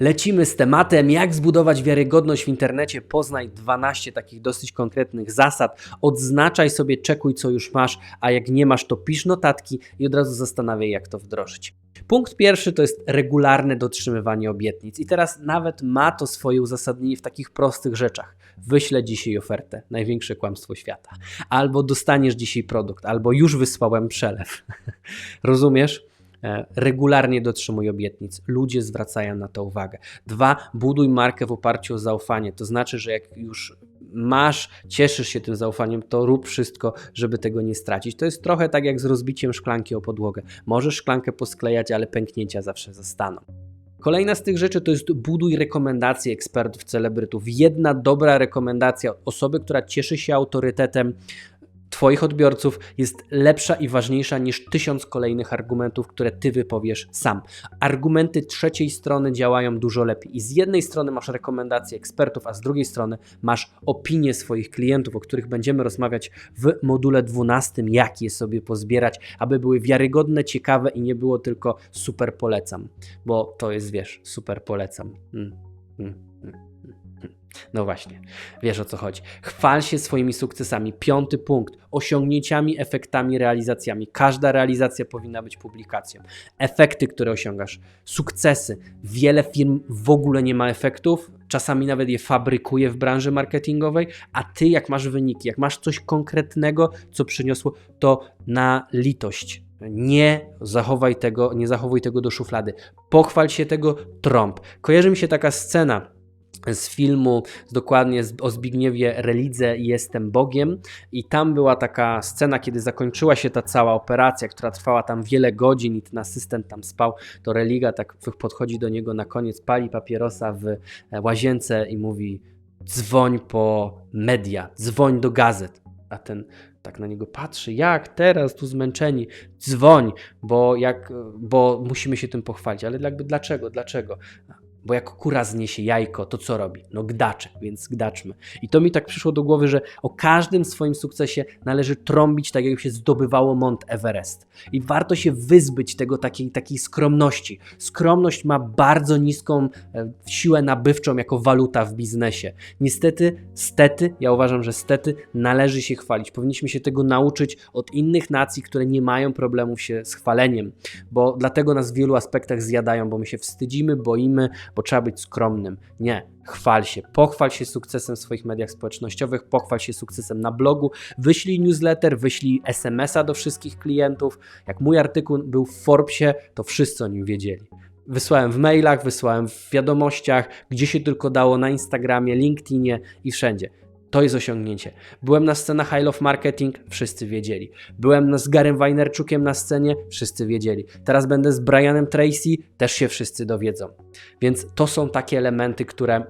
Lecimy z tematem, jak zbudować wiarygodność w internecie. Poznaj 12 takich dosyć konkretnych zasad. Odznaczaj sobie, czekuj co już masz, a jak nie masz, to pisz notatki i od razu zastanawiaj, jak to wdrożyć. Punkt pierwszy to jest regularne dotrzymywanie obietnic. I teraz nawet ma to swoje uzasadnienie w takich prostych rzeczach. Wyślę dzisiaj ofertę, największe kłamstwo świata. Albo dostaniesz dzisiaj produkt, albo już wysłałem przelew. Rozumiesz? E, regularnie dotrzymuj obietnic. Ludzie zwracają na to uwagę. Dwa, buduj markę w oparciu o zaufanie. To znaczy, że jak już masz, cieszysz się tym zaufaniem, to rób wszystko, żeby tego nie stracić. To jest trochę tak jak z rozbiciem szklanki o podłogę. Możesz szklankę posklejać, ale pęknięcia zawsze zostaną. Kolejna z tych rzeczy to jest buduj rekomendacje ekspertów, celebrytów. Jedna dobra rekomendacja osoby, która cieszy się autorytetem, Twoich odbiorców jest lepsza i ważniejsza niż tysiąc kolejnych argumentów, które Ty wypowiesz sam. Argumenty trzeciej strony działają dużo lepiej. I z jednej strony masz rekomendacje ekspertów, a z drugiej strony masz opinie swoich klientów, o których będziemy rozmawiać w module 12, jak je sobie pozbierać, aby były wiarygodne, ciekawe i nie było tylko super polecam, bo to jest, wiesz, super polecam. Hmm. Hmm. No właśnie, wiesz o co chodzi. Chwal się swoimi sukcesami. Piąty punkt. Osiągnięciami, efektami, realizacjami. Każda realizacja powinna być publikacją. Efekty, które osiągasz, sukcesy. Wiele firm w ogóle nie ma efektów, czasami nawet je fabrykuje w branży marketingowej, a ty, jak masz wyniki, jak masz coś konkretnego, co przyniosło, to na litość. Nie zachowaj tego, nie zachowuj tego do szuflady. Pochwal się tego trąb. Kojarzy mi się taka scena z filmu, dokładnie o Zbigniewie Relidze Jestem Bogiem. I tam była taka scena, kiedy zakończyła się ta cała operacja, która trwała tam wiele godzin i ten asystent tam spał, to Religa tak podchodzi do niego na koniec, pali papierosa w e, łazience i mówi dzwoń po media, dzwoń do gazet, a ten tak na niego patrzy, jak teraz tu zmęczeni, dzwoń, bo, jak, bo musimy się tym pochwalić, ale jakby dlaczego, dlaczego? Bo jak kura zniesie jajko, to co robi? No gdacze, więc gdaczmy. I to mi tak przyszło do głowy, że o każdym swoim sukcesie należy trąbić tak, jak się zdobywało Mont Everest. I warto się wyzbyć tego takiej, takiej skromności. Skromność ma bardzo niską e, siłę nabywczą jako waluta w biznesie. Niestety, stety, ja uważam, że stety należy się chwalić. Powinniśmy się tego nauczyć od innych nacji, które nie mają problemów się z chwaleniem, bo dlatego nas w wielu aspektach zjadają, bo my się wstydzimy, boimy, bo trzeba być skromnym. Nie, chwal się, pochwal się sukcesem w swoich mediach społecznościowych, pochwal się sukcesem na blogu, wyślij newsletter, wyślij SMS-a do wszystkich klientów. Jak mój artykuł był w Forbesie, to wszyscy o nim wiedzieli. Wysłałem w mailach, wysłałem w wiadomościach, gdzie się tylko dało, na Instagramie, LinkedInie i wszędzie. To jest osiągnięcie. Byłem na scenach I Love Marketing, wszyscy wiedzieli. Byłem z Garem Weinerczukiem na scenie, wszyscy wiedzieli. Teraz będę z Brianem Tracy, też się wszyscy dowiedzą. Więc to są takie elementy, które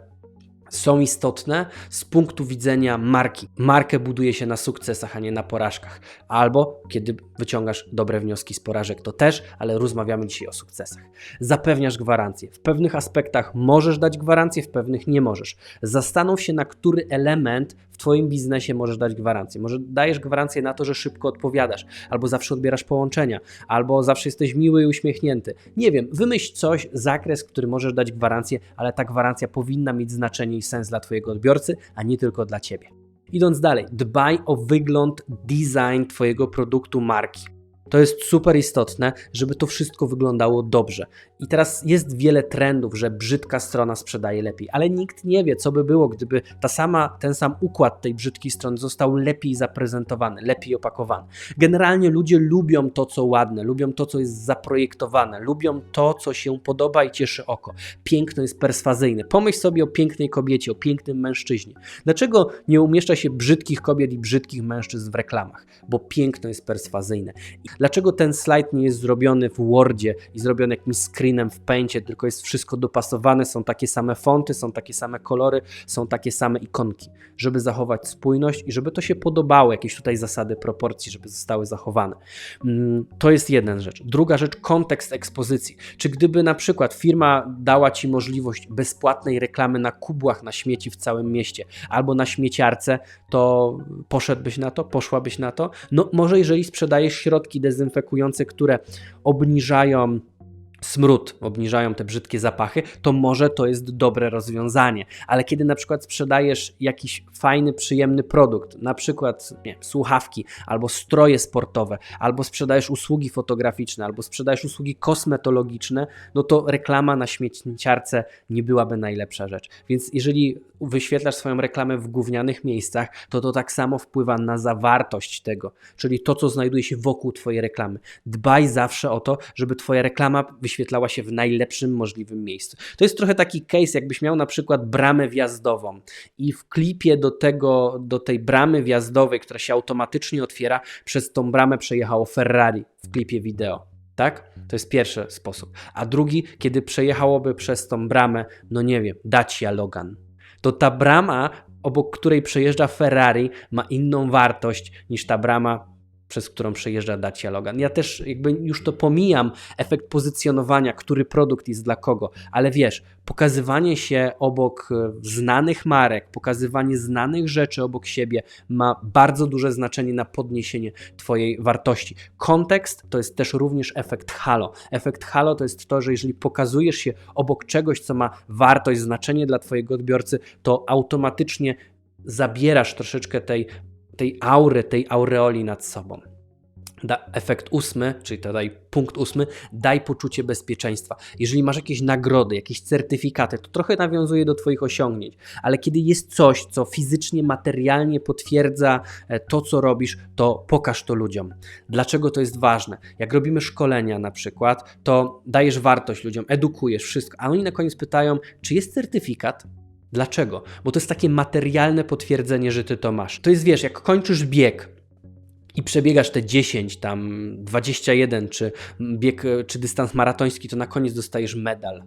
są istotne z punktu widzenia marki. Markę buduje się na sukcesach, a nie na porażkach. Albo kiedy wyciągasz dobre wnioski z porażek, to też, ale rozmawiamy dzisiaj o sukcesach. Zapewniasz gwarancję. W pewnych aspektach możesz dać gwarancję, w pewnych nie możesz. Zastanów się, na który element w Twoim biznesie możesz dać gwarancję. Może dajesz gwarancję na to, że szybko odpowiadasz, albo zawsze odbierasz połączenia, albo zawsze jesteś miły i uśmiechnięty. Nie wiem, wymyśl coś, zakres, który możesz dać gwarancję, ale ta gwarancja powinna mieć znaczenie i sens dla Twojego odbiorcy, a nie tylko dla Ciebie. Idąc dalej, dbaj o wygląd, design Twojego produktu, marki. To jest super istotne, żeby to wszystko wyglądało dobrze. I teraz jest wiele trendów, że brzydka strona sprzedaje lepiej, ale nikt nie wie, co by było, gdyby ta sama, ten sam układ tej brzydkiej strony został lepiej zaprezentowany, lepiej opakowany. Generalnie ludzie lubią to, co ładne, lubią to, co jest zaprojektowane, lubią to, co się podoba i cieszy oko. Piękno jest perswazyjne. Pomyśl sobie o pięknej kobiecie, o pięknym mężczyźnie. Dlaczego nie umieszcza się brzydkich kobiet i brzydkich mężczyzn w reklamach? Bo piękno jest perswazyjne. Dlaczego ten slajd nie jest zrobiony w Wordzie i zrobiony jakimś screenem w Paintie, tylko jest wszystko dopasowane, są takie same fonty, są takie same kolory, są takie same ikonki, żeby zachować spójność i żeby to się podobało, jakieś tutaj zasady proporcji, żeby zostały zachowane. Mm, to jest jedna rzecz. Druga rzecz, kontekst ekspozycji. Czy gdyby na przykład firma dała Ci możliwość bezpłatnej reklamy na kubłach na śmieci w całym mieście albo na śmieciarce, to poszedłbyś na to, poszłabyś na to? No może jeżeli sprzedajesz środki dezynfekujące, które obniżają smród, obniżają te brzydkie zapachy, to może to jest dobre rozwiązanie. Ale kiedy na przykład sprzedajesz jakiś fajny, przyjemny produkt, na przykład nie, słuchawki, albo stroje sportowe, albo sprzedajesz usługi fotograficzne, albo sprzedajesz usługi kosmetologiczne, no to reklama na śmieciarce nie byłaby najlepsza rzecz. Więc jeżeli wyświetlasz swoją reklamę w gównianych miejscach, to to tak samo wpływa na zawartość tego, czyli to, co znajduje się wokół Twojej reklamy. Dbaj zawsze o to, żeby Twoja reklama wyświetlała się w najlepszym możliwym miejscu. To jest trochę taki case, jakbyś miał na przykład bramę wjazdową i w klipie do, tego, do tej bramy wjazdowej, która się automatycznie otwiera, przez tą bramę przejechało Ferrari w klipie wideo. Tak? To jest pierwszy sposób. A drugi, kiedy przejechałoby przez tą bramę, no nie wiem, Dacia Logan. To ta brama, obok której przejeżdża Ferrari, ma inną wartość niż ta brama, przez którą przejeżdża Dacia Logan. Ja też jakby już to pomijam, efekt pozycjonowania, który produkt jest dla kogo, ale wiesz, pokazywanie się obok e, znanych marek, pokazywanie znanych rzeczy obok siebie ma bardzo duże znaczenie na podniesienie Twojej wartości. Kontekst to jest też również efekt halo. Efekt halo to jest to, że jeżeli pokazujesz się obok czegoś, co ma wartość, znaczenie dla Twojego odbiorcy, to automatycznie zabierasz troszeczkę tej tej aury, tej aureoli nad sobą. Da, efekt ósmy, czyli tutaj punkt ósmy, daj poczucie bezpieczeństwa. Jeżeli masz jakieś nagrody, jakieś certyfikaty, to trochę nawiązuje do Twoich osiągnięć, ale kiedy jest coś, co fizycznie, materialnie potwierdza e, to, co robisz, to pokaż to ludziom. Dlaczego to jest ważne? Jak robimy szkolenia na przykład, to dajesz wartość ludziom, edukujesz wszystko, a oni na koniec pytają, czy jest certyfikat? Dlaczego? Bo to jest takie materialne potwierdzenie, że ty to masz. To jest, wiesz, jak kończysz bieg i przebiegasz te 10, tam 21, czy bieg, czy dystans maratoński, to na koniec dostajesz medal.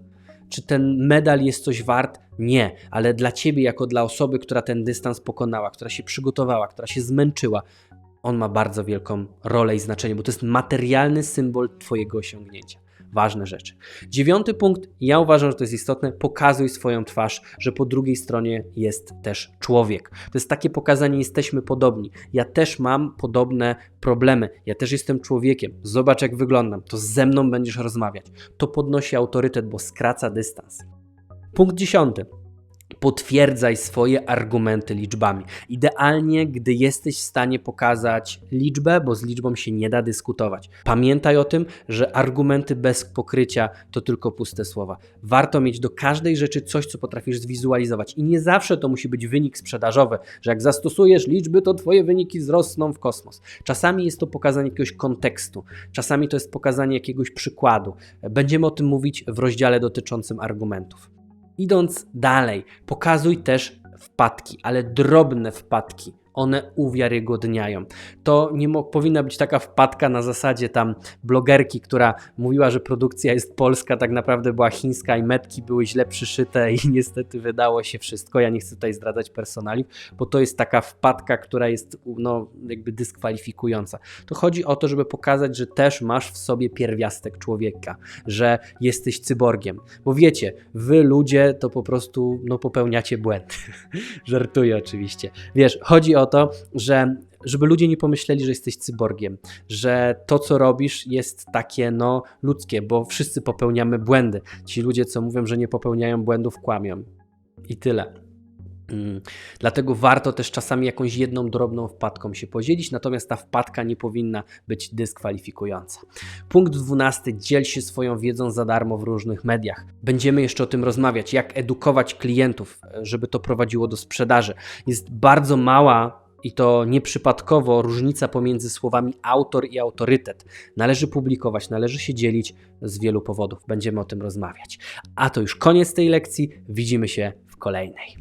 Czy ten medal jest coś wart? Nie, ale dla ciebie, jako dla osoby, która ten dystans pokonała, która się przygotowała, która się zmęczyła, on ma bardzo wielką rolę i znaczenie, bo to jest materialny symbol Twojego osiągnięcia ważne rzeczy. Dziewiąty punkt, ja uważam, że to jest istotne, pokazuj swoją twarz, że po drugiej stronie jest też człowiek. To jest takie pokazanie, jesteśmy podobni. Ja też mam podobne problemy, ja też jestem człowiekiem. Zobacz, jak wyglądam, to ze mną będziesz rozmawiać. To podnosi autorytet, bo skraca dystans. Punkt dziesiąty potwierdzaj swoje argumenty liczbami. Idealnie, gdy jesteś w stanie pokazać liczbę, bo z liczbą się nie da dyskutować. Pamiętaj o tym, że argumenty bez pokrycia to tylko puste słowa. Warto mieć do każdej rzeczy coś, co potrafisz zwizualizować. I nie zawsze to musi być wynik sprzedażowy, że jak zastosujesz liczby, to twoje wyniki wzrosną w kosmos. Czasami jest to pokazanie jakiegoś kontekstu, czasami to jest pokazanie jakiegoś przykładu. Będziemy o tym mówić w rozdziale dotyczącym argumentów. Idąc dalej, pokazuj też wpadki, ale drobne wpadki one uwiarygodniają. To nie powinna być taka wpadka na zasadzie tam blogerki, która mówiła, że produkcja jest polska, tak naprawdę była chińska i metki były źle przyszyte i niestety wydało się wszystko. Ja nie chcę tutaj zdradzać personaliów, bo to jest taka wpadka, która jest no, jakby dyskwalifikująca. To chodzi o to, żeby pokazać, że też masz w sobie pierwiastek człowieka, że jesteś cyborgiem. Bo wiecie, wy ludzie to po prostu no, popełniacie błędy. Żartuję oczywiście. Wiesz, chodzi o to, że żeby ludzie nie pomyśleli, że jesteś cyborgiem, że to, co robisz, jest takie no ludzkie, bo wszyscy popełniamy błędy. Ci ludzie, co mówią, że nie popełniają błędów, kłamią. I tyle. Dlatego warto też czasami jakąś jedną drobną wpadką się podzielić, natomiast ta wpadka nie powinna być dyskwalifikująca. Punkt 12. Dziel się swoją wiedzą za darmo w różnych mediach. Będziemy jeszcze o tym rozmawiać, jak edukować klientów, żeby to prowadziło do sprzedaży. Jest bardzo mała i to nieprzypadkowo różnica pomiędzy słowami autor i autorytet. Należy publikować, należy się dzielić z wielu powodów. Będziemy o tym rozmawiać. A to już koniec tej lekcji. Widzimy się w kolejnej.